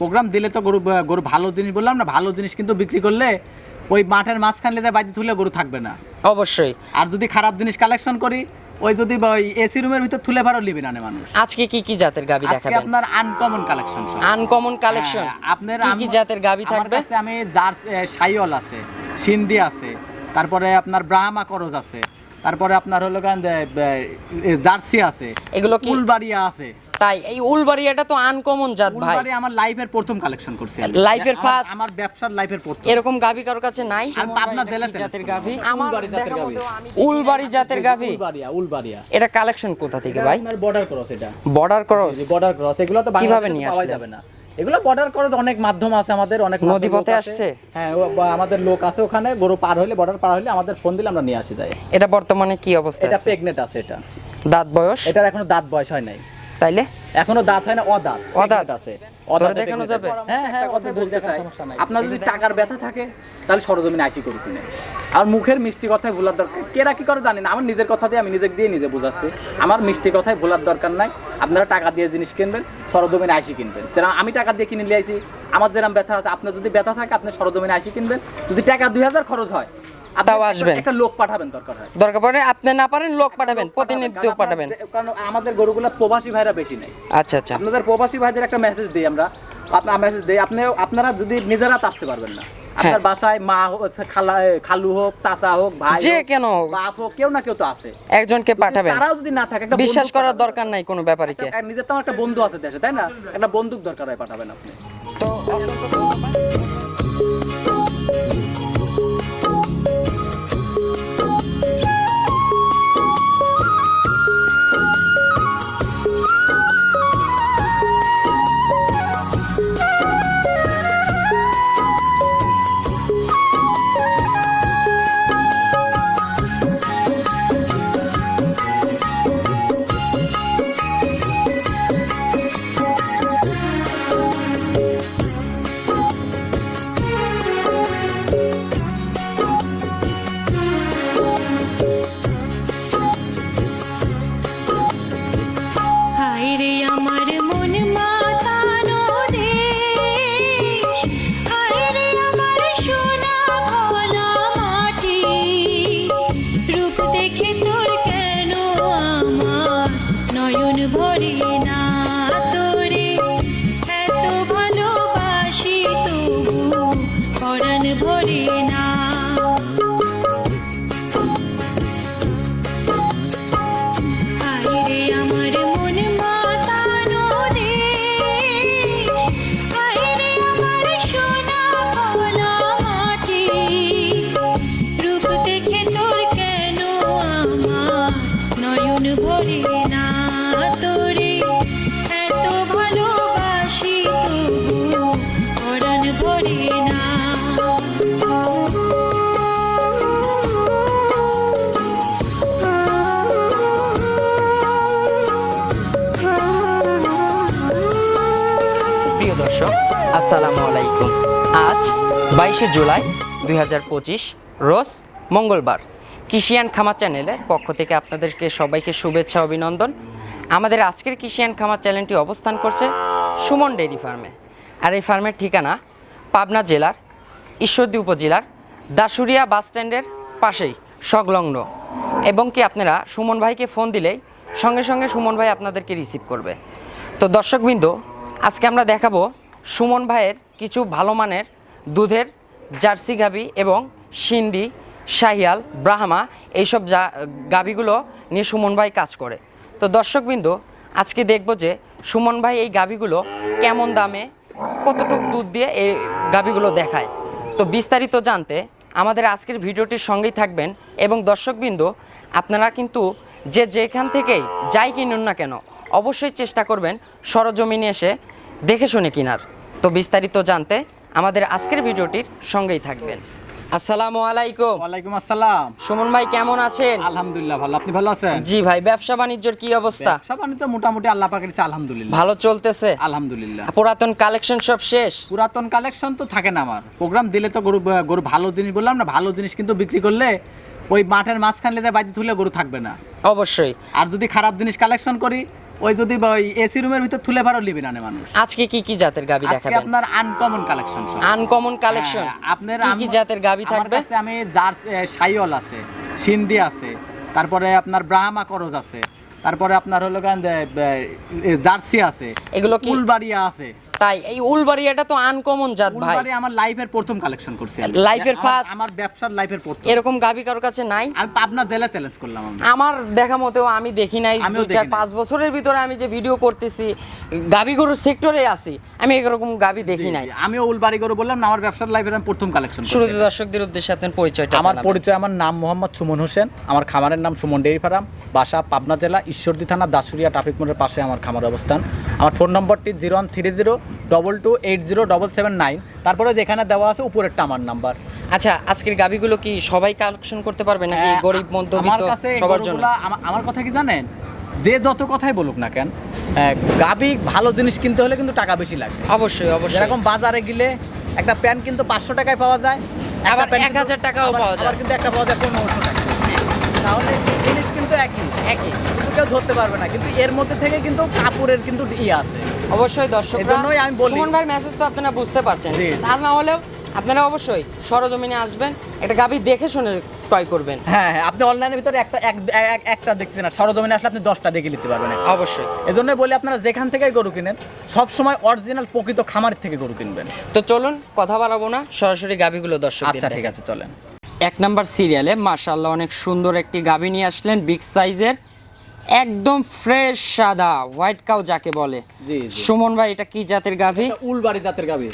Programme দিলে তো গরু গরু ভালো জিনিস বললাম না ভালো জিনিস কিন্তু বিক্রি করলে ওই মাঠের মাঝখান লেদে বাইতে তুলে গরু থাকবে না। অবশ্যই। আর যদি খারাপ জিনিস কালেকশন করি ওই যদি এসি রুমের ভিতর তুলে ভাড়া লিবি না মানুষ। আজকে কি কি জাতের গাবি আজকে দেখাবেন? আপনার আনকমন কালেকশন আনকমন কালেকশন আপনার কি কি জাতের গাবি আমার থাকবে? কাছে আমি জার্স সাইওয়াল আছে সিন্ধি আছে তারপরে আপনার ব্রাহ্মা করজ আছে তারপরে আপনার হলো গান জার্সি আছে এগুলো কি? ফুলবাড়িয়া আছে তাই এই উলবাড়িয়াটা তো আনকমন জাত ভাই। ফুলবাড়ি আমার লাইফের প্রথম কালেকশন করছি লাইফের first? আমার ব্যবসার লাইফের প্রথম। এরকম কারোর কাছে নাই। আমি পাবনা জেলা জাতের। গাভি? আমার জাতের আমি- উলবাড়ি জাতের গাভি? উলবাড়িয়া উলবাড়িয়া। এটা কালেকশন কোথা থেকে ভাই? আপনার বর্ডার ক্রস এটা। বর্ডার ক্রস বর্ডার ক্রস এগুলো তো কীভাবে নিয়ে আসলেন? যাবে না। এগুলো বর্ডার ক্রস অনেক মাধ্যম আছে আমাদের অনেক মাধ্যম নদীপথে আসছে? হ্যাঁ আমাদের লোক আছে ওখানে গরু পার হলে বর্ডার পার হলে আমাদের ফোন দিলে আমরা নিয়ে আসি যাই। এটা বর্তমানে কি অবস্থা এটা প্রেগনেন্ট আছে এটা। দাঁত বয়স? এটার এখনও দাঁত বয়স হয় নাই। তাইলে? এখনও দাঁত হয় না অদাঁত। অদাঁত? আছে। অদাঁতে দেখানো যাবে? হ্যাঁ হ্যাঁ কথা বলতে চাই। আপনার যদি টাকার ব্যথা থাকে তাহলে সরজমিনে আইসি করুক কিনে। আর মুখের মিষ্টি কথায় ভোলার দরকার কেরা কি করে জানি না? আমার নিজের কথা দিয়ে আমি নিজেকে দিয়ে নিজে বোঝাচ্ছি। আমার মিষ্টি কথায় ভোলার দরকার নাই। আপনারা টাকা দিয়ে জিনিস কিনবেন সরজমিনে আইসি কিনবেন। যেরকম আমি টাকা দিয়ে কিনে নিয়ে আইছি আমার যেরকম ব্যথা আছে আপনার যদি ব্যথা থাকে আপনি সরজমিনে আইসি কিনবেন। যদি টাকা দুই হাজার খরচ হয় তাও আসবেন। একটা লোক পাঠাবেন দরকার হয়। দরকার পড়ে আপনি না পারেন লোক পাঠাবেন প্রতিনিধিত্ব পাঠাবেন। কারণ আমাদের গরুগুলো প্রবাসী ভাইরা বেশি নেই আচ্ছা আচ্ছা। আপনাদের প্রবাসী ভাইদের একটা মেসেজ দিই আমরা। আপনার মেসেজ দিই আপনি আপনারা যদি নিজেরা আসতে পারবেন না। আপনার বাসায় মা খালা খালু হোক চাচা হোক ভাই যে কেন হোক। বাপ হোক কেউ না কেউ তো আছে। একজনকে পাঠাবেন। তারাও যদি না থাকে একটা বিশ্বাস করার দরকার নাই কোনো ব্যাপারে কি একটা- নিজের তো একটা বন্ধু আছে দেশে তাই না? একটা বন্দুক দরকার হয় পাঠাবেন আপনি। তো অসংখ্য ধন্যবাদ। দর্শক আসসালামু আলাইকুম। আজ বাইশে জুলাই দুই হাজার পঁচিশ রোজ মঙ্গলবার। কৃষিয়ান খামার চ্যানেলের পক্ষ থেকে আপনাদেরকে সবাইকে শুভেচ্ছা, অভিনন্দন। আমাদের আজকের কৃষিয়ান খামার চ্যানেলটি অবস্থান করছে সুমন ডেইরি ফার্মে। আর এই ফার্মের ঠিকানা পাবনা জেলার, ঈশ্বরদী উপজেলার দাসুরিয়া বাস স্ট্যান্ডের পাশেই, সংলগ্ন। এবং কি আপনারা সুমন ভাইকে ফোন দিলেই সঙ্গে সঙ্গে সুমন ভাই আপনাদেরকে রিসিভ করবে। তো দর্শকবৃন্দ, আজকে আমরা দেখাবো সুমন ভাইয়ের কিছু ভালো মানের দুধের জার্সি গাভি এবং সিন্ধি শাহিয়াল, ব্রাহ্মা, এইসব যা গাভিগুলো নিয়ে সুমন ভাই কাজ করে। তো দর্শকবৃন্দ, আজকে দেখব যে সুমন ভাই এই গাভিগুলো কেমন দামে, কতটুক দুধ দিয়ে এই গাভিগুলো দেখায়। তো বিস্তারিত জানতে আমাদের আজকের ভিডিওটির সঙ্গেই থাকবেন এবং দর্শকবৃন্দ, আপনারা কিন্তু যে যেখান থেকেই যাই কিনুন না কেন, অবশ্যই চেষ্টা করবেন সরজমিনে এসে দেখে শুনে কিনার। তো বিস্তারিত জানতে আমাদের আজকের ভিডিওটির সঙ্গেই থাকবেন। আসসালামু আলাইকুম। ওয়ালাইকুম আসসালাম। সুমন ভাই কেমন আছেন? আলহামদুলিল্লাহ ভালো। আপনি ভালো আছেন? জি ভাই ব্যবসা বাণিজ্যর কি অবস্থা? ব্যবসা বাণিজ্য মোটামুটি আল্লাহ পাকের আলহামদুলিল্লাহ। ভালো চলতেছে? আলহামদুলিল্লাহ। পুরাতন কালেকশন সব শেষ? পুরাতন কালেকশন তো থাকে না আমার। প্রোগ্রাম দিলে তো গরু গরু ভালো জিনিস বললাম না ভালো জিনিস কিন্তু বিক্রি করলে ওই মাঠের মাঝখান তুলে গরু থাকবে না। অবশ্যই। আর যদি খারাপ জিনিস কালেকশন করি ওই যদি ওই এসি রুমের ভিতর তুলে ভাড়া লিবি না মানুষ। আজকে কি কি জাতের গাবি দেখাবেন? আজকে আপনার আনকমন কালেকশন আনকমন কালেকশন আপনার কি কি জাতের গাবি আমার থাকবে? কাছে আমি জার্স শাইওল আছে সিন্ধি আছে তারপরে আপনার ব্রাহ্মা করজ আছে তারপরে আপনার হলো গান জার্সি আছে এগুলো কি উলবাড়িয়া আছে তাই এই উলবাড়িয়াটা তো আনকমন জাত ভাই। উলবাড়ি আমার লাইফের প্রথম কালেকশন করছি আমি। লাইফের first? আমার ব্যবসার লাইফের প্রথম। এরকম গাবি কারোর কাছে নাই? আমি পাবনা জেলা চ্যালেঞ্জ করলাম আমি আমার দেখা মতেও আমি দেখি নাই দু চার পাঁচ বছরের ভিতরে আমি যে ভিডিও করতেছি গাবি গরুর সেক্টরে আছি আমি এরকম গাবি দেখি নাই। আমিও উলবাড়ি করে বললাম না আমার ব্যবসার লাইফের আমি প্রথম কালেকশন শুরুতে দর্শকদের উদ্দেশ্যে আপনার পরিচয়টা আমার পরিচয় আমার নাম মোহাম্মদ সুমন হোসেন আমার খামারের নাম সুমন ডেয়ারি ফার্ম বাসা পাবনা জেলা ঈশ্বরদী থানা দাসুরিয়া ট্রাফিক মোড়ের পাশে আমার খামার অবস্থান। আমার ফোন নম্বরটি zero one three zero double two eight zero double seven nine. তারপরে যেখানে দেওয়া আছে উপরেরটা আমার নাম্বার। আচ্ছা আজকের গাবিগুলো কি সবাই কালেকশন করতে পারবে নাকি হ্যাঁ, গরিব আমার মধ্যবিত্ত কাছে সবার জন্য? আমার কথা কি জানেন? যে যত কথাই বলুক না কেন গাবি ভালো জিনিস কিনতে হলে কিন্তু টাকা বেশি লাগে। অবশ্যই অবশ্যই। যেরকম বাজারে গেলে একটা প্যান্ট কিন্তু পাঁচশো টাকায় পাওয়া যায় আবার 1000 কিন্তু- টাকাও পাওয়া যায়। আবার কিন্তু একটা পাওয়া যায় পনেরোশো টাকা তাহলে জিনিস কিন্তু একই। একই। কেউ ধরতে পারবে না কিন্তু এর মধ্যে থেকে কিন্তু কাপড়ের কিন্তু ইয়ে আছে। অবশ্যই দর্শক এজন্যই আমি বলি- সুমন ভাই মেসেজ তো আপনারা বুঝতে পারছেন। আর না হলেও আপনারা অবশ্যই সরজমিনে আসবেন একটা গাবি দেখে শুনে ক্রয় করবেন। হ্যাঁ হ্যাঁ আপনি অনলাইনের ভিতরে একটা এক- এক- একটা দেখছেন না সরজমিনে আসলে আপনি দশটা দেখে নিতে পারবেন। অবশ্যই। এজন্যই বলি আপনারা যেখান থেকে গরু কিনেন সব সময় অরিজিনাল প্রকৃত খামার থেকে গরু কিনবেন। তো চলুন কথা বাড়াবো না সরাসরি গাবিগুলো দর্শক আচ্ছা ঠিক আছে চলেন। এক নাম্বার সিরিয়ালে মাশাআল্লাহ অনেক সুন্দর একটি গাবি নিয়ে আসলেন বিগ সাইজের একদম ফ্রেশ সাদা হোয়াইট কাউ যাকে বলে। সুমন ভাই এটা কি জাতের গাভি? উলবাড়ি জাতের গাবি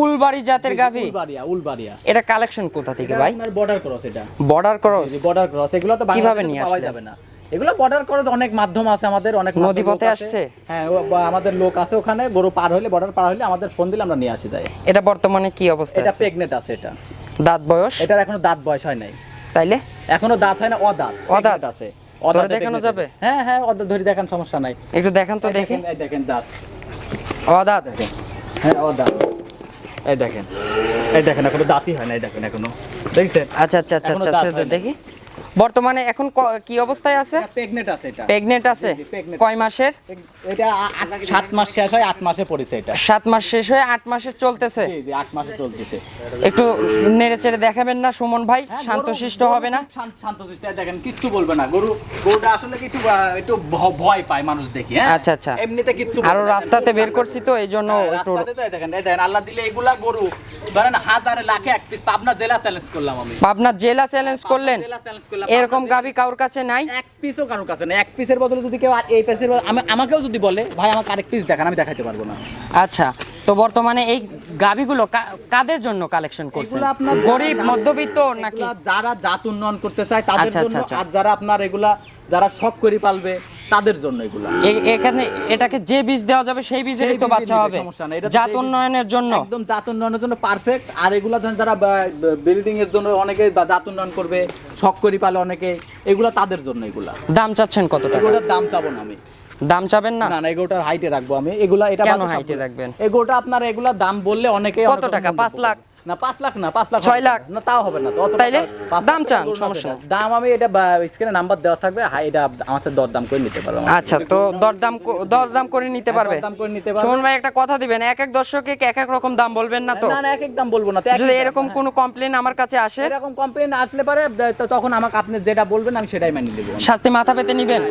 উলবাড়ি জাতের গাভি? উলবাড়িয়া উলবাড়িয়া। এটা কালেকশন কোথা থেকে ভাই? আপনার বর্ডার ক্রস এটা। বর্ডার ক্রস বর্ডার ক্রস এগুলো তো কীভাবে নিয়ে আসলেন? যাবে না। এগুলো বর্ডার ক্রস অনেক মাধ্যম আছে আমাদের অনেক মাধ্যম নদীপথে আসছে? হ্যাঁ আমাদের লোক আছে ওখানে গরু পার হলে বর্ডার পার হলে আমাদের ফোন দিলে আমরা নিয়ে আসি যাই এটা বর্তমানে কি অবস্থা এটা প্রেগনেন্ট আছে এটা। দাঁত বয়স? এটার এখনও দাঁত বয়স হয় নাই। তাইলে? এখনও দাঁত হয় না অদাঁত। অদাঁত? আছে। অদাঁতে দেখানো যাবে? হ্যাঁ হ্যাঁ অর্ডার ধরে দেখান সমস্যা নাই। একটু দেখান তো দেখি। এই দেখেন দাঁত। ও দাঁত। দেখেন। হ্যাঁ দাঁত এই দেখেন এই দেখেন এখনও দাঁতই হয় না এই দেখেন এখনও। দেখছেন? আচ্ছা আচ্ছা আচ্ছা আচ্ছা। দেখি। বর্তমানে এখন ক- কি অবস্থায় আছে? প্রেগনেন্ট আছে এটা। প্রেগনেন্ট আছে? কয় মাসের? এটা সাত মাস শেষ হয় আট মাসে পড়েছে এটা। সাত মাস শেষ হয়ে আট মাসের চলতেছে। আট মাসে চলতেছে। একটু নেড়ে চেড়ে দেখাবেন না সুমন ভাই হ্যাঁ, শান্তশিষ্ট গরু- হবে না? শান্তশিষ্ট দেখেন কিচ্ছু বলবে না। গরু গরুটা আসলে কি একটু ভয় পায় মানুষ দেখি হ্যাঁ? আচ্ছা, আচ্ছা। এমনিতে কিচ্ছু আরও রাস্তাতে বের করছি তো এই জন্য হ্যাঁ, একটু দেখেন এই দেখেন আল্লাহ দিলে এগুলা গরু। ধরেন হাজারে লাখে এক পিস পাবনা জেলা চ্যালেঞ্জ করলাম আমি। পাবনা জেলা চ্যালেঞ্জ করলেন। এরকম গাবি কারোর কাছে নাই? এক পিসও কারোর কাছে নাই। এক পিসের বদলে যদি কেউ আর এই পিসের বদলে- আমি- আমাকেও যদি বলে ভাই আমাকে আরেক পিস দেখান আমি দেখাতে পারব না। আচ্ছা তো বর্তমানে এই গাবিগুলো কাদের জন্য কালেকশন করছেন? আপনার গরিব যারা- মধ্যবিত্ত নাকি? যারা জাত উন্নয়ন করতে চায় তাদের আচ্ছা, জন্য আচ্ছা, আচ্ছা। আর যারা আপনার এগুলা যারা শখ করে পালবে তাদের জন্য এগুলা। এখানে এটাকে যে বীজ দেওয়া যাবে সেই বীজেরই তো বাচ্চা হবে। জাত উন্নয়নের জন্য। একদম জাত উন্নয়নের জন্য পারফেক্ট আর এগুলা ধরেন যারা বিল্ডিং এর জন্য অনেকে বা জাত উন্নয়ন করবে শখ করে পালে অনেকে এগুলা তাদের জন্য এগুলা। দাম চাচ্ছেন কত টাকা? এগুলোর দাম চাবো না আমি। দাম চাবেন না না না এগুলোটার হাইটে রাখব আমি এগুলা এটা কেন এ রাখবেন? এগুলোটা আপনার এগুলা দাম বললে অনেকে কত টাকা? মন্তব্য পাঁচ লাখ? না পাঁচ লাখ না পাঁচ লাখ ছয় লাখ? না তাও হবে না তো অত তাইলে? দাম চান, সমস্যা দাম আমি এটা স্ক্রিনে নাম্বার দেওয়া থাকবে হাই এটা আমার সাথে দরদাম করে নিতে পারব আচ্ছা তো দরদাম ক- দরদাম করে নিতে পারবে দরদাম করে নিতে পারবে। সুমন ভাই একটা কথা দিবেন এক এক দর্শকে এক এক রকম দাম বলবেন না তো না না এক এক দাম বলব না তো যদি এরকম হ্যাঁ। কোনো কমপ্লেন আমার কাছে আসে এরকম কমপ্লেন আসলে পারে তখন আমাকে আপনি যেটা বলবেন আমি সেটাই মেনে নেব শাস্তি মাথা পেতে নিবেন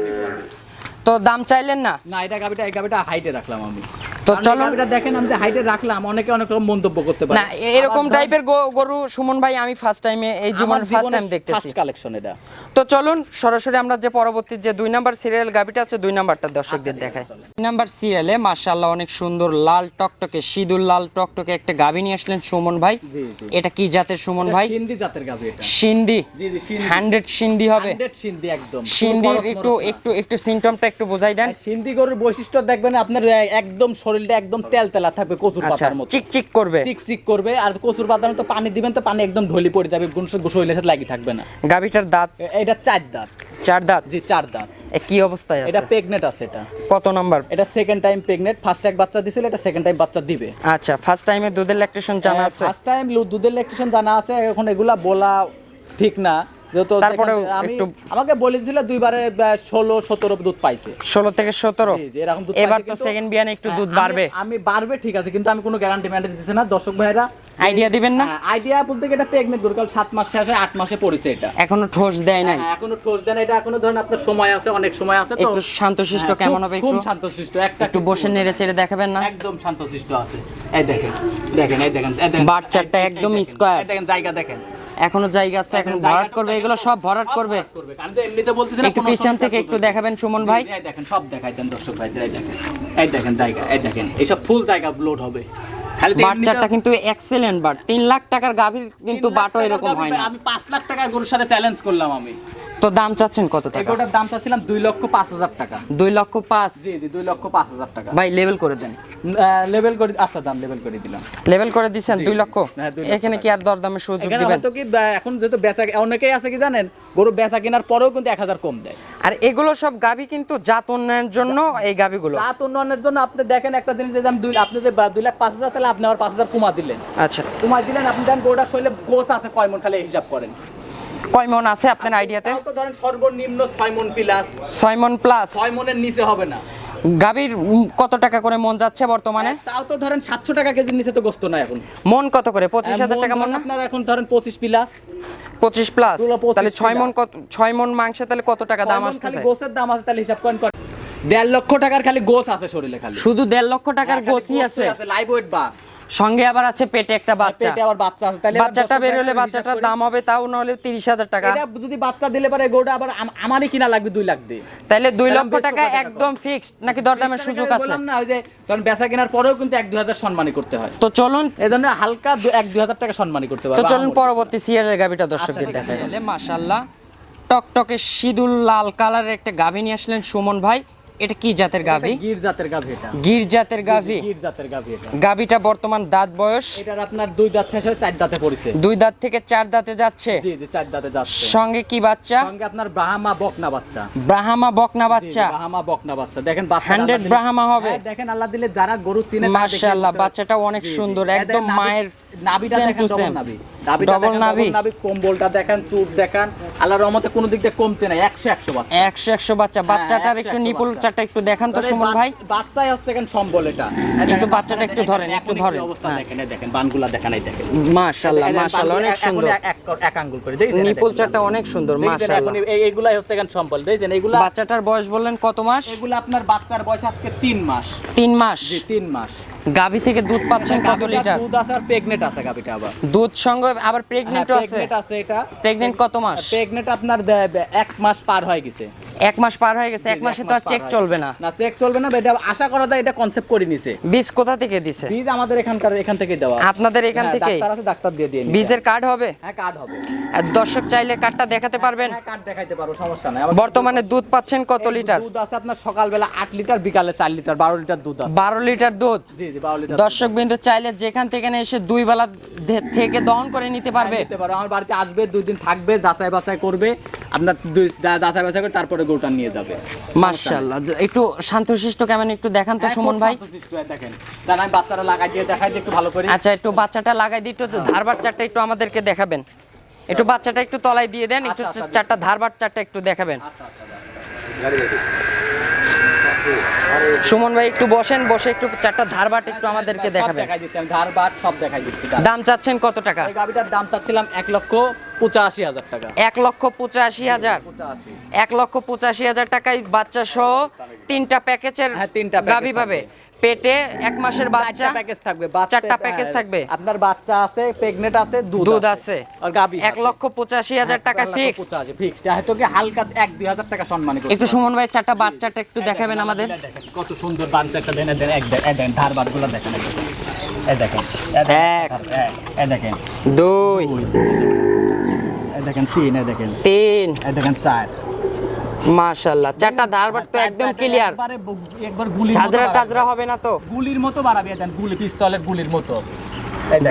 তো দাম চাইলেন না? না এটা গাবিটা এই গাবিটা হাইটে রাখলাম আমি। তো গাবিটা দেখেন আমি হাইটে রাখলাম অনেকে অনেক রকম মন্তব্য করতে পারে। না এরকম টাইপের গরু সুমন ভাই আমি ফার্স্ট টাইমে এই ফার্স্ট টাইম দেখতেছি। কালেকশন এটা। তো চলুন সরাসরি আমরা যে পরবর্তী যে দুই নাম্বার সিরিয়াল গাবিটা আছে দুই নাম্বারটা দর্শকদের আচ্ছা, দেখাই। দুই নাম্বার সিরিয়ালে মাশাআল্লাহ অনেক সুন্দর লাল টকটকে সিঁদুর লাল টকটকে একটা গাবি নিয়ে আসলেন সুমন ভাই। এটা কি জাতের সুমন ভাই? সিন্ধি জাতের গাবি এটা। সিন্ধি। জি, জি, সিন্ধি। হান্ড্রেড সিন্ধি হবে। 100 সিন্ধি একদম। সিন্ধির একটু একটু একটু সিমটমটা একটু বোঝাই দেন। সিন্ধি গরুর বৈশিষ্ট্য দেখবেন আপনার একদম শরীরটা একদম তেল তেলা থাকবে কচুর আচ্ছা পাতার মতো। চিকচিক করবে। চিকচিক করবে আর কচুর পাতার মতো পানি দিবেন তো পানি একদম ঢলি পড়ে যাবে শরীরের সাথে লাগি থাকবে না। গাবিটার দাঁত? এটা চার দাঁত। চার দাঁত? জি চার দাঁত। এ কি অবস্থায় এটা আছে? প্রেগনেন্ট আছে এটা। কত নাম্বার? এটা সেকেন্ড টাইম প্রেগনেন্ট ফার্স্ট এক বাচ্চা দিছিল এটা সেকেন্ড টাইম বাচ্চা দিবে। আচ্ছা ফার্স্ট টাইমে দুধের ল্যাকটেশন জানা আছে? ফার্স্ট টাইম দুধের ইলেকট্রিশন জানা আছে এখন এগুলা বলা ঠিক না। যেহেতু তারপরেও যেখান থেকে আমি একটু আমাকে বলেছিল দুইবারে ষোলো সতেরো দুধ পাইছে। ষোলো থেকে সতেরো? জি, জি, এরকম দুধ এবার তো সেকেন্ড বিয়ানে একটু দুধ বাড়বে। আমি বাড়বে ঠিক আছে কিন্তু আমি কোনো গ্যারান্টি ম্যান্ডেট দিচ্ছি না। দর্শক ভাইরা আইডিয়া দিবেন না? আইডিয়া বলতে কি এটা প্রেগনেন্ট গরু কারণ সাত মাস শেষে আট মাসে পড়েছে এটা। এখনও ঠোস দেয় নাই। হ্যাঁ, এখনও ঠোস দেন এটা এখনও ধরেন আপনার সময় আছে অনেক সময় আছে তো একটু শান্তশিষ্ট হ্যাঁ, কেমন হবে খুব একটু? শান্তশিষ্ট একটা একটু বসে নেড়ে চেড়ে দেখাবেন না? একদম শান্তশিষ্ট আছে। এই দেখেন দেখেন এই দেখেন বাচ্চাটা একদম দেখেন, দেখেন জায়গা দেখেন। এখনও জায়গা আছে এখন ভরাট করবে এগুলো সব ভরাট করবে। আমি তো এমনিতে বলতেছি না একটু পিছন থেকে একটু দেখাবেন সুমন ভাই। এই দেখেন সব দেখাই দেন দর্শক ভাই এই দেখেন এই দেখেন জায়গা এই দেখেন এইসব ফুল জায়গা লোড হবে। খালি বাচ্চাটা কিন্তু এক্সেলেন্ট বাট তিন লাখ টাকার গাভীর কিন্তু তিন বাটো এরকম হয় না। আমি পাঁচ লাখ টাকার গরুর সাথে চ্যালেঞ্জ করলাম আমি। তো দাম চাচ্ছেন কত টাকা? এগুলোটার দাম চাচ্ছিলাম দুই লক্ষ পাঁচ হাজার টাকা। দুই লক্ষ পাঁচ? জি জি দুই লক্ষ পাঁচ হাজার টাকা। ভাই লেভেল করে দেন। লেভেল করে আচ্ছা দাম লেভেল করে দিলাম। লেভেল করে দুই লক্ষ? হ্যাঁ, দুই লক্ষ এখানে কি আর দরদামের সুযোগ এখানে দিবেন? হয়তো কি আহ, এখন যেহেতু বেচা অনেকেই আছে কি জানেন গরু বেচা কেনার পরেও কিন্তু এক হাজার কম দেয়। আর এগুলো সব গাভী কিন্তু জাত উন্নয়নের জন্য এই গাভীগুলো জাত উন্নয়নের জন্য আপনি দেখেন একটা জিনিস যে দুই আপনি যে দুই লাখ পাঁচ হাজার তাহলে আপনি আমার পাঁচ হাজার কমা দিলেন। আচ্ছা। কমা দিলেন আপনি দেখেন গরুটার শরীরে গোছ আছে কয় মন খালি হিসাব করেন। কয় মন আছে আপনার আইডিয়াতে? ধরেন সর্বনিম্ন ছয় মন প্লাস ছয় মন প্লাস ছয় মনের নিচে হবে না। গাভীর কত টাকা করে মন যাচ্ছে বর্তমানে? তাও তো ধরেন সাতশো টাকা কেজির নিচে তো গোস্ত না এখন। মন কত করে? পঁচিশ হাজার টাকা মন না? আপনার এখন ধরেন পঁচিশ প্লাস পঁচিশ প্লাস তাহলে ছয় মন কত ছয় মন মাংসে তাহলে কত টাকা দাম খালি আসতেছে? গোছের দাম আছে তাহলে হিসাব করেন দেড় লক্ষ টাকার খালি গোছ আছে শরীরে খালি। শুধু দেড় লক্ষ টাকার গোসি আছে? লাইভ ওয়েট বা সঙ্গে আবার আছে পেটে একটা বাচ্চা। পেটে আবার বাচ্চা আছে তাহলে বাচ্চাটা বের হলে বাচ্চাটার দাম হবে তাও নাহলে তিরিশ হাজার টাকা। এটা যদি বাচ্চা দিলে পারে গরুটা আবার আমারই কিনা লাগবে দুই লাখ দিয়ে। তাহলে দুই এরকম লক্ষ টাকা একদম ফিক্সড নাকি দরদামের সুযোগ আছে? বললাম না ওই যে কারণ বেচা কেনার পরেও কিন্তু এক দুই হাজার সম্মানী করতে হয়। তো চলুন এই জন্য হালকা দু- এক দুই হাজার টাকা সম্মানী করতে তো পারবে চলুন পরবর্তী সিয়ারের গাভিটা দর্শকদের আচ্ছা। দেখাই। মাশাল্লাহ টকটকে সিঁদুর লাল কালারের একটা গাভি নিয়ে আসলেন সুমন ভাই। এটা কি জাতের গাভি? গির জাতের গাভি এটা। গির জাতের গাভি? গির জাতের গাভি এটা। গাভিটা বর্তমান দাঁত বয়স? এটার আপনার দুই দাঁত শেষ হয়ে চার দাঁতে পড়েছে। দুই দাঁত থেকে চার দাঁতে যাচ্ছে? জি জি চার দাঁতে যাচ্ছে। সঙ্গে কি বাচ্চা? সঙ্গে আপনার ব্রাহ্মা বকনা বাচ্চা। ব্রাহ্মা বকনা বাচ্চা। ব্রাহ্মা বকনা বাচ্চা। দেখেন বাচ্চা 100 ব্রাহ্মা হবে। দেখেন আল্লাহ দিলে যারা গরু চিনে মাশাআল্লাহ বাচ্চাটা অনেক। সুন্দর একদম মায়ের নাভিটা দেখেন same। নাভি ডবল নাভি। নাভি কম্বলটা দেখেন চুট দেখেন। আল্লাহর রহমতে কোনো দিক দিয়ে কমতে নাই একশো একশো বাচ্চা। একশো একশো বাচ্চা। বাচ্চাটার একটু নিপুল বাচ্চা। চারটা একটু দেখান তো সুমন ভাই। বাচ্চাই হচ্ছে এখন সম্বল এটা। একটু বাচ্চাটা একটু ধরেন, একটু ধরেন। অবস্থা হ্যাঁ। দেখেন দেখেন বানগুলা দেখেন এই দেখেন। মাশাআল্লাহ মাশাআল্লাহ অনেক সুন্দর। এখনই এক এক- এক আঙ্গুল করে দেখেন নিপুল চারটা অনেক সুন্দর মাশাআল্লাহ। এইগুলাই হচ্ছে এখন সম্বল। বাচ্চাটার বয়স বললেন কত মাস? এগুলো আপনার বাচ্চার বয়স আজকে তিন মাস। তিন মাস। জি তিন মাস। গাভী থেকে দুধ পাচ্ছেন কত লিটার? দুধ আছে আর প্রেগনেন্ট আছে গাভিটা আবার। দুধ সঙ্গে আবার প্রেগনেন্টও আছে? প্রেগনেন্ট আছে এটা। প্রেগনেন্ট কত মাস? প্রেগনেন্ট আপনার এক মাস পার হয়ে গেছে। এক মাস পার হয়ে গেছে এক মাসে তো আর চেক চলবে না। না চেক চলবে না এটা আশা করা যায় এটা কনসেপ্ট করে নিছে। বীজ কোথা থেকে দিছে? বীজ আমাদের এখানকার এখান থেকে দেওয়া আপনাদের এখান হ্যাঁ, থেকেই? ডাক্তার আছে ডাক্তার দিয়ে দিয়ে বীজের কার্ড হবে? হ্যাঁ কার্ড হবে। আর দর্শক চাইলে কার্ডটা দেখাতে পারবেন। হ্যাঁ কার্ড দেখাইতে পারব সমস্যা নাই। বর্তমানে দুধ পাচ্ছেন কত লিটার? দুধ আছে আপনার সকালবেলা আট লিটার বিকালে চার লিটার বারো লিটার দুধ আছে। বারো লিটার দুধ? জি দর্শক বিন্দু চাইলে যেখান থেকে এসে দুই বেলা থেকে দহন করে নিতে পারবে। আমার বাড়িতে আসবে দুই দিন থাকবে যাচাই বাছাই করবে। আপনার দুই যাচাই বাছাই করে তারপরে গোটা নিয়ে যাবে। মাশাআল্লাহ। একটু শান্তশিষ্ট কেমন একটু দেখান তো হ্যাঁ, সুমন ভাই। হয়ে দেখেন। আমি বাচ্চারা লাগাই দিয়ে দেখাই দিয়ে একটু ভালো করে। আচ্ছা একটু বাচ্চাটা লাগাই দিই একটু ধারবার চারটা একটু আমাদেরকে দেখাবেন। একটু বাচ্চাটা একটু তলায় দিয়ে দেন একটু আচ্ছা, আচ্ছা, চারটা ধারবার চারটা একটু দেখাবেন। আচ্ছা আচ্ছা সুমন ভাই একটু বসেন বসে একটু চারটা ধারবাট একটু আমাদেরকে দেখাবেন। ধারবাট ধার বাট সব দেখাই দিচ্ছি দাম চাচ্ছেন কত টাকা? এই গাভিটার দাম চাচ্ছিলাম এক লক্ষ পঁচাশি হাজার টাকা। এক লক্ষ পঁচাশি হাজার? এক লক্ষ পঁচাশি। হাজার টাকায় বাচ্চা সহ তিনটা প্যাকেজের হ্যাঁ, তিনটা গাবি গাভী পাবে। পেটে এক মাসের বাচ্চা প্যাকেজ থাকবে চারটা প্যাকেজ থাকবে আপনার বাচ্চা আছে প্রেগনেন্ট আছে দুধ আছে আর এক লক্ষ পঁচাশি হাজার টাকা ফিক্সড পঁচাশি ফিক্সড হয়তো কি হালকা এক দুই হাজার টাকা সম্মান একটু। সুমন ভাই চারটা বাচ্চাটা একটু দেখাবেন আমাদের কত সুন্দর বাচ্চা দেন দেন এক দেন দেখেন ধার দেখেন দেখেন। দেখেন এক। দুই দেখেন তিন দেখেন তিন দেখেন চার মাশাল্লাহ চারটা ধারবাট তো একদম ক্লিয়ার একবারে মতো টাজরা হবে না তো? গুলির মতো বাড়াবে দেন গুলি পিস্তলের গুলির মতো।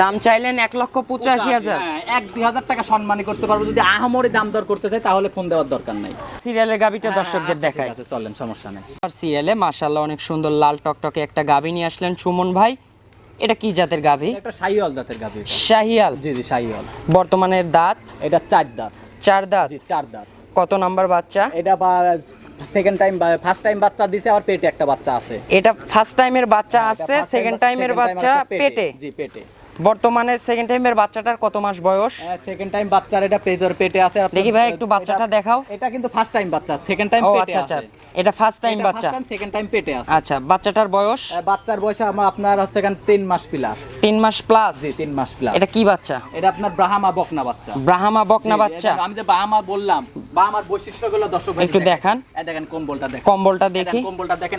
দাম চাইলেন এক লক্ষ পঁচাশি হাজার। হ্যাঁ, এক দুই হাজার টাকা সম্মানী করতে পারব। যদি আহামরি দাম দর করতে চাই তাহলে ফোন দেওয়ার দরকার নাই। সিরিয়ালের গাবিটা দর্শকদের আচ্ছা, দেখায় চলেন সমস্যা নেই। আর সিরিয়ালে মাশাল্লাহ অনেক সুন্দর লাল টকটকে একটা গাবি নিয়ে আসলেন সুমন ভাই। এটা কি জাতের গাবি? একটা শাহিওয়াল দাঁতের গাভি শাহিয়াল জি জি শাহিওয়াল। বর্তমানের দাঁত? এটা চার দাঁত। চার দাঁত? চার দাঁত। কত নাম্বার বাচ্চা? এটা সেকেন্ড টাইম ফার্স্ট টাইম বাচ্চা দিছে আর পেটে একটা বাচ্চা আছে। এটা ফার্স্ট টাইমের বাচ্চা আছে সেকেন্ড টাইমের বাচ্চা পেটে। জি পেটে। বর্তমানে সেকেন্ড টাইমের বাচ্চাটার কত মাস বয়স? সেকেন্ড টাইম বাচ্চার এটা পেটে পেটে আছে দেখি ভাই, একটু বাচ্চাটা দেখাও। এটা কিন্তু ফার্স্ট টাইম বাচ্চা সেকেন্ড টাইম ও পেটে আচ্ছা আচ্ছা। এটা ফার্স্ট টাইম বাচ্চা। সেকেন্ড টাইম পেটে আছে। আচ্ছা বাচ্চাটার বয়স? বাচ্চার বয়স আমার আপনার হচ্ছে এখানে তিন মাস প্লাস তিন মাস প্লাস জি তিন মাস প্লাস এটা কি বাচ্চা? এটা আপনার ব্রাহ্মা বকনা বাচ্চা। ব্রাহ্মা বকনা বাচ্চা। আমি যে বাহামা বললাম বাহামার বৈশিষ্ট্যগুলো দর্শক একটু দেখেন। দেখান। দেখেন কম্বলটা দেখেন। কম্বলটা দেখি দেখেন কম্বলটা দেখেন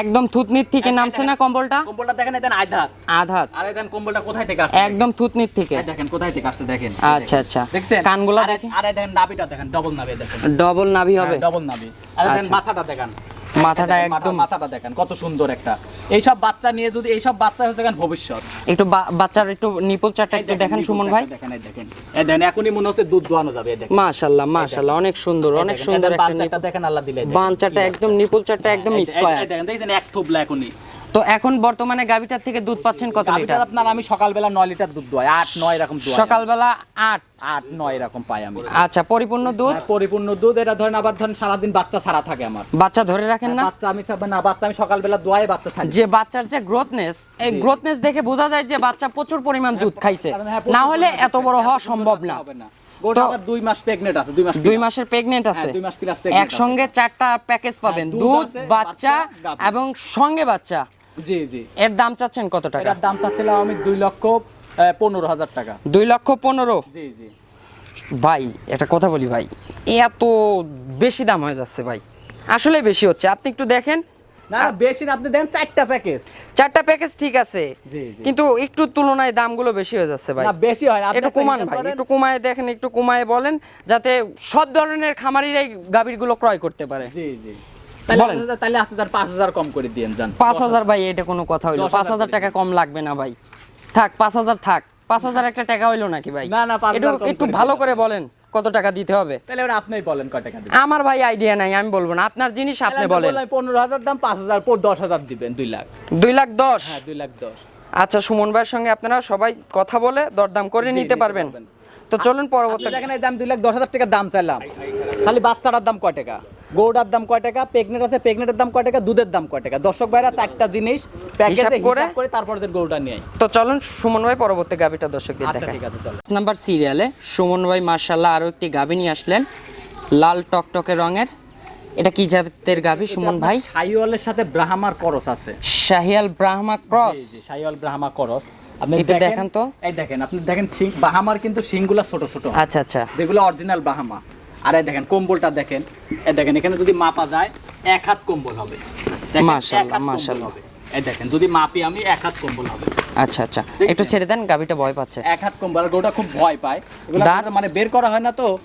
একদম থুতনির থেকে নামছে না কম্বলটা? কম্বলটা দেখেন এই দেন আধা। আধাত আর দেন কম্বলটা কোথায় থেকে আসছে একদম থুতনির থেকে। দেখেন কোথায় থেকে আসছে দেখেন? আচ্ছা আচ্ছা। দেখছেন? কানগুলা আর এই- দেখি। আর এই দেখেন নাভিটা দেখেন ডবল নাভি দেখেন। ডবল নাভি হবে। ডবল নাভি। আর এই দেখেন আচ্ছা। মাথাটা দেখেন। মাথাটা এই দেখেন, মাথা- একদম- মাথাটা দেখেন কত সুন্দর একটা। এইসব বাচ্চা নিয়ে যদি এইসব বাচ্চা হচ্ছে কেন ভবিষ্যৎ। একটু বাচ্চার একটু নিপুল চারটা একটু দেখেন, দেখেন সুমন ভাই। দেখেন এই দেখেন। এই দেখেন এখনই মনে হচ্ছে দুধ দোয়ানো যাবে এই দেখেন। মাশাল্লাহ মাশাল্লাহ অনেক সুন্দর অনেক সুন্দর এই দেখেন, একটা বাচ্চাটা দেখেন আল্লাহ দিলে এই দেখেন। বাঞ্চাটা একদম নিপুল চারটা একদম এই- এই- স্কোয়ার এই দেখেন এক থুবলা এখনই। তো এখন বর্তমানে গাভিটার থেকে দুধ পাচ্ছেন কত লিটার? আপনার আমি সকালবেলা নয় লিটার দুধ দোয়াই আট নয় এরকম দোয়াই সকালবেলা আট? আট নয় এরকম পাই আমি। আচ্ছা পরিপূর্ণ দুধ? হ্যাঁ, পরিপূর্ণ দুধ এটা ধরেন আবার ধরেন সারাদিন বাচ্চা ছাড়া থাকে আমার। বাচ্চা ধরে রাখেন না? বাচ্চা আমি না বাচ্চা আমি সকালবেলা দোয়াই বাচ্চা ছাড়ি। যে বাচ্চার যে গ্রোথনেস এই গ্রোথনেস দেখে বোঝা যায় যে বাচ্চা প্রচুর পরিমাণ দুধ খাইছে। হ্যাঁ, না হলে এত বড় হওয়া সম্ভব না। দুই মাস প্রেগনেন্ট আছে দুই মাস দুই plus। মাসের প্রেগনেন্ট আছে হ্যাঁ, দুই মাস plus একসঙ্গে চারটা প্যাকেজ পাবেন। দুধ বাচ্চা, এবং সঙ্গে বাচ্চা। জি জি। এর দাম চাচ্ছেন কত টাকা? এটার দাম চাচ্ছিলাম আমি দুই লক্ষ পনেরো হাজার টাকা। দুই লক্ষ পনেরো? জি জি। ভাই একটা কথা বলি ভাই এত বেশি দাম হয়ে যাচ্ছে ভাই। আসলে বেশি হচ্ছে আপনি একটু দেখেন। না বেশি না আপনি দেখেন চারটা প্যাকেজ। চারটা প্যাকেজ ঠিক আছে। কিন্তু একটু তুলনায় দামগুলো বেশি হয়ে যাচ্ছে ভাই। না বেশি হয় একটু কমান ভাই একটু কমায় দেখেন একটু কমায় বলেন যাতে সব ধরনের খামারিরাই গাভীরগুলো ক্রয় করতে পারে। জি জি। তাহলে তার পাঁচ হাজার কম করে দিয়েন যান পাঁচ হাজার। ভাই এটা কোনো কথা হইল। পাঁচ হাজার টাকা কম লাগবে না ভাই। থাক পাঁচ হাজার থাক। পাঁচ হাজার একটা টাকা হইল নাকি ভাই? না, না, একটু একটু ভালো করে বলেন কত টাকা দিতে হবে? তাহলে এবার আপনিই বলেন কয় টাকা দিবেন। আমার ভাই আইডিয়া নাই আমি বলব না। আপনার জিনিস আপনি বলেন। পনেরো হাজার দাম পাঁচ হাজার পর দশ হাজার দিবেন দুই লাখ। দুই লাখ দশ? হ্যাঁ দুই লাখ দশ। আচ্ছা সুমন ভাইয়ের সঙ্গে আপনারা সবাই কথা বলে দরদাম করে নিতে পারবেন। তো চলুন পরবর্তী দেখেন এই দাম দুই লাখ দশ হাজার টাকা দাম চাইলাম। খালি বাচ্চাটার দাম কয় টাকা? গৌড়ার দাম কয় টাকা? প্রেগনেন্ট আছে প্রেগনেন্টের দাম কয় টাকা? দুধের দাম কয় টাকা? দর্শক ভাইরা চারটা জিনিস প্যাকেজে হিসাব করে- করে তারপর দেন গৌড়া নিয়ে আই। তো চলুন সুমন ভাই পরবর্তী গাভিটা দর্শকদের আচ্ছা দেখায়। ঠিক আছে চলো। নাম্বার সিরিয়ালে সুমন ভাই মার্শাল্লাহ আরও একটি গাভি নিয়ে আসলেন। লাল টকটকে রঙের। এটা কি জাতের গাভি সুমন ভাই? সাইওয়ালের সাথে ব্রাহ্মার করস আছে। শাহিয়াল ব্রাহ্মা ক্রস? জি জি সাইওয়াল ব্রাহ্মা করস। আপনি দেখান? তো। এই দেখেন আপনি দেখেন বাহামার কিন্তু শিংগুলা ছোট ছোট। আচ্ছা আচ্ছা। যেগুলো অরিজিনাল বাহামা আর এই দেখেন কম্বলটা দেখেন। এই দেখেন এখানে যদি মাপা যায় এক হাত কম্বল হবে। মাশাআল্লাহ, মাশাআল্লাহ। এই দেখেন যদি মাপি আমি এক হাত কম্বল হবে। আচ্ছা আচ্ছা। একটু ছেড়ে দেন গাভিটা ভয় পাচ্ছে। এক হাত কম্বল গোটা খুব ভয় পায়। এগুলো দাঁত? মানে বের করা হয় না তো?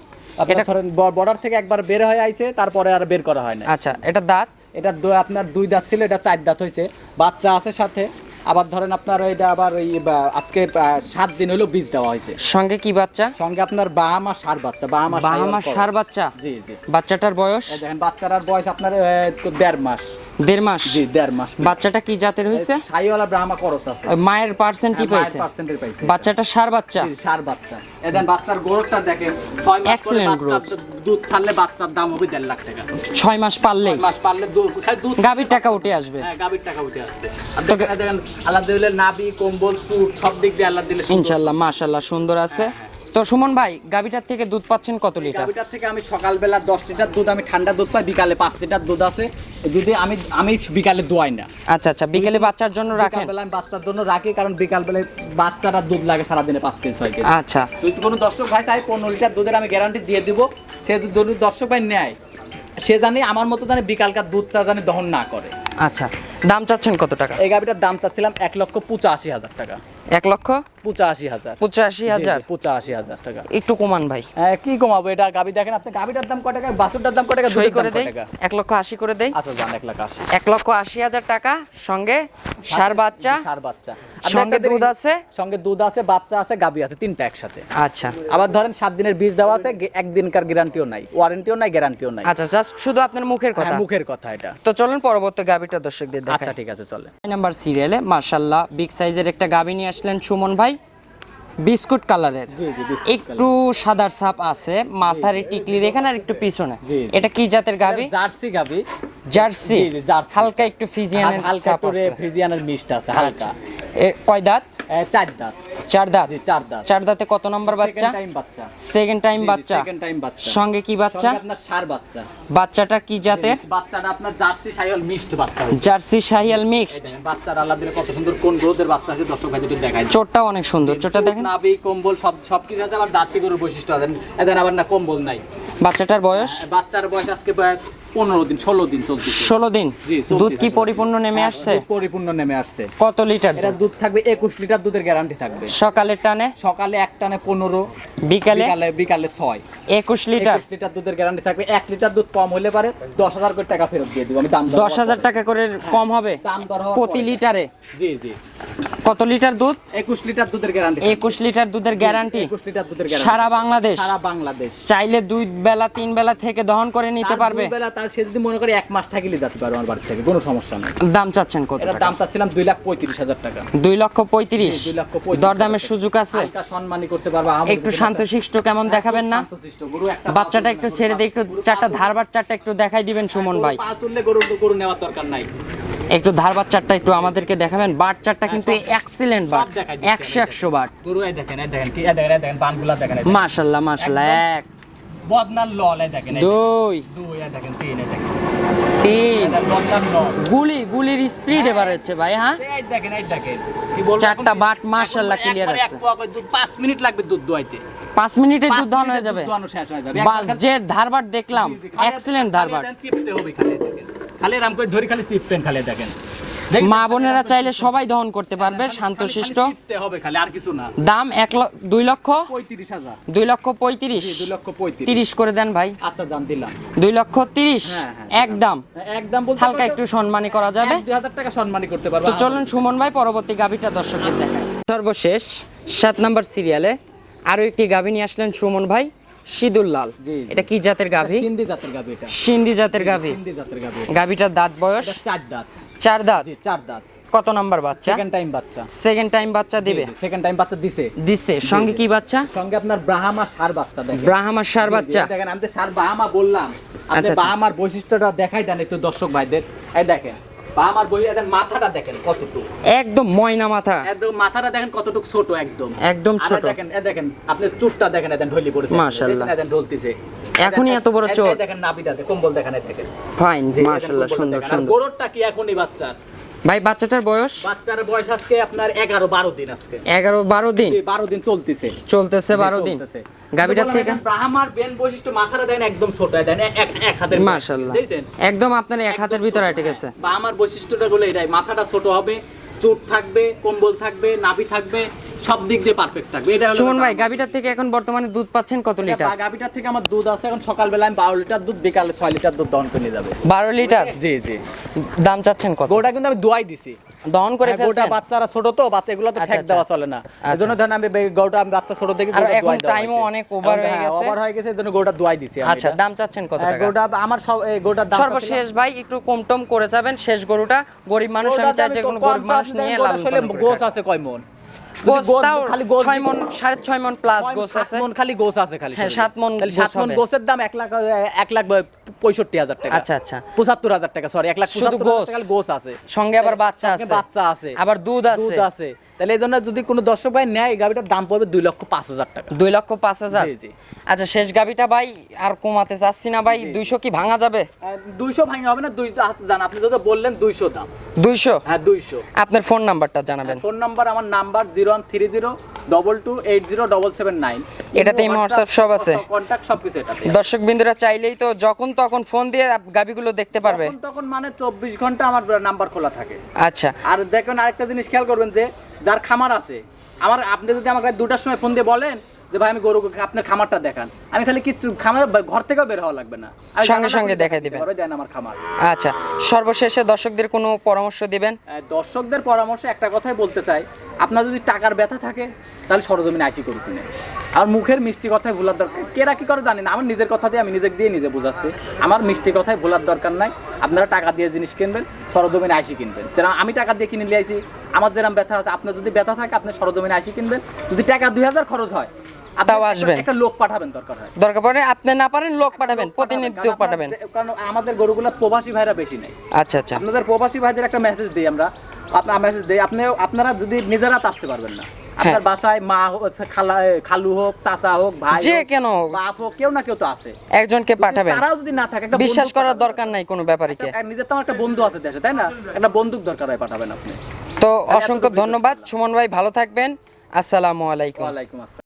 এটা- ধরেন বর্ডার থেকে একবার বের হয়ে আইছে তারপরে আর বের করা হয় না। আচ্ছা এটা দাঁত? এটা আপনার দুই দাঁত ছিল এটা চার দাঁত হয়েছে। বাচ্চা আছে সাথে। আবার ধরেন আপনার এটা আবার ওই আজকে আহ, সাত দিন হলো বীজ দেওয়া হয়েছে। সঙ্গে কি বাচ্চা? সঙ্গে আপনার বাহামা সার বাচ্চা বাহামা বাহামা সার বাচ্চা? জি জি। বাচ্চাটার বয়স? দেখেন বাচ্চাটার বয়স আপনার দেড় মাস। দেড় মাস? জি দেড় মাস বাচ্চাটা কি জাতের হয়েছে? সাইওয়ালা ব্রাহ্মা করস আছে। মায়ের পার্সেন্টই হ্যাঁ, মায়ের পাইছে। বাচ্চাটা সার বাচ্চা? সার বাচ্চা। এদেন বাচ্চার গ্রোথটা দেখেন। ছয় মাস পরে Excellent দুধ ছাড়লে বাচ্চার দাম হবে দেড় লাখ টাকা। ছয় মাস পারলেই? ছয় মাস পারলে দুধ গাভীর টাকা উঠে আসবে। হ্যাঁ গাভীর টাকা উঠে আসবে। দেখেন নাবি কম্বল চুট সব দিক দিয়ে আল্লাহ দিলে সুন্দর। ইনশাল্লাহ মাশাল্লাহ সুন্দর আছে। তো সুমন ভাই গাভীটার থেকে দুধ পাচ্ছেন কত লিটার? গাভীটার থেকে আমি সকালবেলা দশ লিটার দুধ আমি ঠান্ডা দুধ পাই বিকালে পাঁচ লিটার দুধ আছে। দুধে আমি আমি বিকালে দোয়াই না। আচ্ছা আচ্ছা বিকেলে বাচ্চার জন্য রাখেন? বিকালবেলা আমি বাচ্চার জন্য রাখি কারণ বিকালবেলায় বাচ্চারা দুধ লাগে সারাদিনে পাঁচ কেজি ছয় কেজি। আচ্ছা। যদি কোনো দর্শক ভাই চাই পনেরো লিটার দুধের আমি গ্যারান্টি দিয়ে দিব সে যদি দর্শক ভাই নেয় সে জানি আমার মতো জানি বিকালকার দুধটা জানি দহন না করে। আচ্ছা দাম চাচ্ছেন কত টাকা? এই গাভিটার দাম চাচ্ছিলাম এক লক্ষ পঁচাশি হাজার টাকা। এক লক্ষ? পঁচাশি হাজার। পঁচাশি হাজার? পঁচাশি হাজার টাকা। একটু কমান ভাই। হ্যাঁ, কি কমাবো? এটা দেখেন আপনি দাম টাকা? বাছুরটার দাম টাকা? সই করে দেই। এক লক্ষ আশি করে দেই। আচ্ছা জান এক লাখ আশি। এক লক্ষ আশি হাজার টাকা সঙ্গে সার বাচ্চা সার বাচ্চা। সঙ্গে দুধ আছে? সঙ্গে দুধ আছে বাচ্চা আছে গাভি আছে তিনটা একসাথে। আচ্ছা। আবার ধরেন সাত দিনের বীজ দেওয়া আছে একদিনকার গ্যারান্টিও নাই ওয়ারেন্টিও নাই গ্যারান্টিও নাই। আচ্ছা জাস্ট শুধু আপনার মুখের কথা। হ্যাঁ, মুখের কথা এটা। তো চলুন পরবর্তী গাভিটা দর্শকদের আচ্ছা ঠিক আছে চলে নাম্বার সিরিয়ালে মার্শাল্লাহ বিগ সাইজের একটা গাভি নিয়ে আসলেন সুমন ভাই বিস্কুট কালারের। একটু সাদার সাপ আছে মাথার টিকলি দেখেন এখানে আর একটু পিছনে। এটা কি জাতের গাবি? জার্সি গাবি। জার্সি। হালকা একটু ফিজিয়ানের হালকা ছাপ আছে। ফ্রিজিয়ানের মিষ্ট আছে হালকা। আচ্ছা। কয় দাঁত? চার দাঁত। চার দাঁত? চার দাঁত। চার দাঁতে কত নম্বর বাচ্চা? সেকেন্ড টাইম বাচ্চা। সেকেন্ড টাইম সঙ্গে কি বাচ্চা? আপনার সার বাচ্চা। বাচ্চাটা কি জাতের? বাচ্চাটা আপনার জার্সি সাইল মিষ্ট বাচ্চা জার্সি শাহিয়াল মিক্সড? বাচ্চার আল্লাহ দিলে কত সুন্দর কোন গ্রোথের বাচ্চা আছে দর্শক ভাই একটু দেখাই দিই। অনেক সুন্দর চোটটা দেখেন। নাভি কম্বল সব সব কিছু আছে আবার জার্সি গরুর বৈশিষ্ট্য আছে। এদের আবার না কম্বল নাই। বাচ্চাটার বয়স? বাচ্চার বয়স আজকে পনেরো দিন ষোলো দিন চলছে ষোলো দিন? দুধ কি পরিপূর্ণ নেমে আসছে? পরিপূর্ণ নেমে আসছে। কত লিটার এটা দুধ? থাকবে একুশ লিটার দুধের গ্যারান্টি থাকবে। সকালের টানে? সকালে এক টানে পনেরো বিকালে? বিকালে ছয়। একুশ লিটার? লিটার দুধের গ্যারান্টি থাকবে। এক লিটার দুধ কম হলে পারে দশ হাজার করে টাকা ফেরত দিয়ে দিব। আমি দাম দশ হাজার টাকা করে কম হবে দাম প্রতি লিটারে? জি জি। কত লিটার দুধ? একুশ লিটার দুধের গ্যারান্টি একুশ লিটার দুধের গ্যারান্টি একুশ লিটার দুধের গ্যারান্টি সারা বাংলাদেশ। সারা বাংলাদেশ। চাইলে দুই বেলা তিন বেলা থেকে দহন করে নিতে পারবে। দুই বেলা তার সে যদি মনে করে এক মাস থাকিলে যেতে পারবে আমার বাড়ি থেকে কোনো সমস্যা নেই। দাম চাচ্ছেন কত টাকা? দাম চাচ্ছিলাম দুই লাখ পঁয়ত্রিশ হাজার টাকা। দুই লক্ষ পঁয়ত্রিশ। দুই লক্ষ পঁয়ত্রিশ দরদামের সুযোগ আছে। হালকা সম্মানী করতে পারবা। একটু শান্তশিষ্ট কেমন দেখাবেন না? বাচ্চাটা একটু ছেড়ে দিয়ে একটু চারটা ধারবার চারটা একটু দেখাই দিবেন সুমন ভাই। পা তুললে গরু গরু নেওয়ার দরকার নাই। একটু ধারবার চারটা একটু আমাদেরকে দেখাবেন। বাট চারটা কিন্তু এক্সিলেন্ট বাট। একশো একশো বাট। মাশাল্লাহ মাশাল্লাহ এক। বদনার লল দেখেন দুই। দুই দেখেন তিন দেখেন। তিন। এই দেখেন, বদনার লল। গুলি গুলির স্পিড এবার হচ্ছে ভাই হ্যাঁ? দেখেন দেখেন। চারটা বাট আছে। দুধ পাঁচ মিনিট লাগবে দুধ দোয়াইতে। পাঁচ মিনিটে দুধ দহন হয়ে যাবে। হয়ে বাস যে ধারবার দেখলাম এক্সিলেন্ট ধারবার চিপতে হবে খালি এরকম করে ধরি খালি চিপতেন খালি দেখেন। মা বোনেরা চাইলে সবাই দহন করতে পারবে শান্তশিষ্ট খালি হবে খালি আর কিছু না। দাম এক লক্ষ দুই লক্ষ পঁয়ত্রিশ হাজার। দুই লক্ষ পঁয়ত্রিশ। দুই লক্ষ তিরিশ করে দেন ভাই। আচ্ছা দাম দিলাম। দুই লক্ষ তিরিশ হ্যাঁ, হ্যাঁ, একদম একদম হালকা একটু সম্মানী করা যাবে। দুই হাজার টাকা সম্মানী করতে পারব। তো চলুন সুমন ভাই পরবর্তী গাভিটা দর্শকদের দেখায় সর্বশেষ সাত নাম্বার সিরিয়ালে আরও একটি গাভি নিয়ে আসলেন সুমন ভাই। সিদুল লাল। এটা কি জাতের গাভি? সিন্ধি জাতের গাভি এটা। সিন্ধি জাতের গাভি। সিন্ধি জাতের গাভি গাভিটার দাঁত বয়স? চার দাঁত। চার দাঁত? চার দাঁত। কত নাম্বার বাচ্চা? সেকেন্ড টাইম বাচ্চা। সেকেন্ড টাইম বাচ্চা দিবে? সেকেন্ড টাইম বাচ্চা দিছে। দিচ্ছে সঙ্গে কি বাচ্চা? সঙ্গে আপনার ব্রাহ্মা সার বাচ্চা দেখেন। ব্রাহ্মার সার বাচ্চা। দেখেন আমি তো সার বাহামা বললাম। আপনি আচ্ছা, আচ্ছা। বৈশিষ্ট্যটা দেখাই দেন একটু দর্শক ভাইদের এই দেখেন বাহামার বই এদের মাথাটা দেখেন কতটুকু? একদম ময়না মাথা। একদম মাথাটা দেখেন কতটুকু ছোট একদম। একদম ছোট। দেখেন এ দেখেন আপনি চুটটা দেখেন এদের ঢলি পড়েছে। মাশাআল্লাহ। ঢলতিছে। এখনই এত বড় চোট। দেখেন নাভিটা কম্বল দেখেন দেখেন। ফাইন মাশাআল্লাহ সুন্দর সুন্দর। গরুরটা কি এখনই বাচ্চার? ভাই বাচ্চাটার বয়স? বাচ্চার বয়স আজকে আপনার এগারো বারো দিন আজকে। এগারো বারো দিন? জি, বারো দিন চলতেছে। চলতেছে বারো দিন। গাভিটার থেকে? ব্রাহ্মার বেন বৈশিষ্ট্য মাথাটা দেন একদম ছোট দেন এক এক হাতের মাশাআল্লাহ। একদম আপনার এক হাতের ভিতরে আটকে গেছে বা আমার বৈশিষ্ট্যটা হলো এটাই। মাথাটা ছোট হবে চুট থাকবে কম্বল থাকবে নাভি থাকবে। সব দিক দিয়ে পারফেক্ট থাকবে। এটা সুমন ভাই। গাভিটার থেকে এখন বর্তমানে দুধ পাচ্ছেন কত লিটার? বা গাভিটার থেকে আমার দুধ আছে এখন সকালবেলা আমি বারো লিটার দুধ বিকালে ছয় লিটার দুধ দহন করে নিয়ে যাবে। বারো লিটার? জি জি। দাম চাচ্ছেন কত? গোটা কিন্তু আমি দোয়াই দিছি। দহন করে হ্যাঁ, গোটা বাচ্চারা ছোট তো বাচ্চা এগুলো তো আচ্ছা, ঠেক আচ্ছা। দেওয়া চলে না। জন্য ধরেন আমি গোটা আমি বাচ্চা ছোট থেকে আর এখন time ও অনেক over হয়ে গেছে। ওভার হয়ে গেছে এই জন্য গোটা দোয়াই দিছি আচ্ছা দাম চাচ্ছেন কত হ্যাঁ, টাকা? গোটা আমার সব গোটার দাম সর্বশেষ ভাই একটু কম টম করে যাবেন। শেষ গরুটা গরিব মানুষ আমি চাই যে কোনো গরিব মানুষ নিয়ে লাভ গোস আছে কয় মন? খালি গোস ছয় মন সাড়ে ছয় মন প্লাস গোস সাত আছে। মন খালি গোস আছে খালি হ্যাঁ, সাত মন সাত মন গোসের দাম এক লাখ এক লাখ পঁয়ষট্টি হাজার টাকা। আচ্ছা, আচ্ছা। পঁচাত্তর হাজার টাকা সরি এক লাখ শুধু গোস? হাজার গোস আছে। সঙ্গে আবার বাচ্চা আছে। বাচ্চা আছে। আবার দুধ আছে। দুধ আছে। তাহলে এই জন্য যদি কোনো দর্শক ভাই নেয় এই গাড়িটার দাম পড়বে দুই লক্ষ পাঁচ হাজার টাকা। দুই লক্ষ পাঁচ হাজার। আচ্ছা শেষ গাড়িটা ভাই আর কমাতে চাচ্ছি না ভাই দুইশো কি ভাঙা যাবে? দুইশো ভাঙা হবে না দুই জান আপনি যদি বললেন দুইশো দাম। দুইশো? হ্যাঁ দুইশো। আপনার ফোন নাম্বারটা জানাবেন। ফোন নাম্বার আমার number zero one three zero double two eight zero double seven nine এটাতে হোয়াটসঅ্যাপ সব আছে? কন্ট্যাক্ট সব কিছু এটাতে দর্শক বিন্দুরা চাইলেই তো যখন তখন ফোন দিয়ে গাবিগুলো দেখতে পারবে। তখন তখন মানে চব্বিশ ঘণ্টা আমার নাম্বার খোলা থাকে। আচ্ছা। আর দেখুন আরেকটা জিনিস খেয়াল করবেন যে যার খামার আছে আমার আপনি যদি আমাকে দুটার সময় ফোন দিয়ে বলেন যে ভাই আমি গরু আপনার খামারটা দেখান। আমি খালি কিচ্ছু খামার ঘর থেকেও বের হওয়া লাগবে না। সঙ্গে সঙ্গে দেখাই দিবেন। ঘরে দেন আমার খামার। আচ্ছা সর্বশেষে দর্শকদের কোনো পরামর্শ দিবেন? দর্শকদের পরামর্শ একটা কথাই বলতে চাই আপনার যদি টাকার ব্যথা থাকে তাহলে সরজমিনে আইসি করে কিনে। আর মুখের মিষ্টি কথায় ভোলার দরকার। কেরা কি করে জানি না? আমার নিজের কথা দিয়ে আমি নিজের দিয়ে নিজে বোঝাচ্ছি। আমার মিষ্টি কথায় ভোলার দরকার নাই। আপনারা টাকা দিয়ে জিনিস কিনবেন সরজমিনে আইসি কিনবেন। যেরকম আমি টাকা দিয়ে কিনে নিয়ে আইসি আমার যেরকম ব্যথা আছে আপনার যদি ব্যথা থাকে আপনি সরজমিনে আইসি কিনবেন। যদি টাকা দুই হাজার খরচ হয় তাও আসবেন। একটা লোক পাঠাবেন দরকার হয়। দরকার পড়ে আপনি না পারেন লোক পাঠাবেন প্রতিনিধিত্ব পাঠাবেন। কারণ আমাদের গরুগুলো প্রবাসী ভাইরা বেশি নেই আচ্ছা আচ্ছা। আপনাদের প্রবাসী ভাইদের একটা মেসেজ দিই আমরা। আপনার মেসেজ দিই আপনি আপনারা যদি নিজেরা আসতে পারবেন না। আপনার বাসায় মা খালা খালু হোক চাচা হোক ভাই যে হোক, কেন বাপ হোক কেউ না কেউ তো আছে। একজনকে পাঠাবেন। তারাও যদি না থাকে একটা বিশ্বাস করার দরকার নাই কোনো ব্যাপারে কি একটা- নিজের তো একটা বন্ধু আছে দেশে তাই না? একটা বন্দুক দরকার হয় পাঠাবেন আপনি। তো অসংখ্য ধন্যবাদ। সুমন ভাই ভালো থাকবেন। আসসালামু আলাইকুম। ওয়ালাইকুম আসসালাম।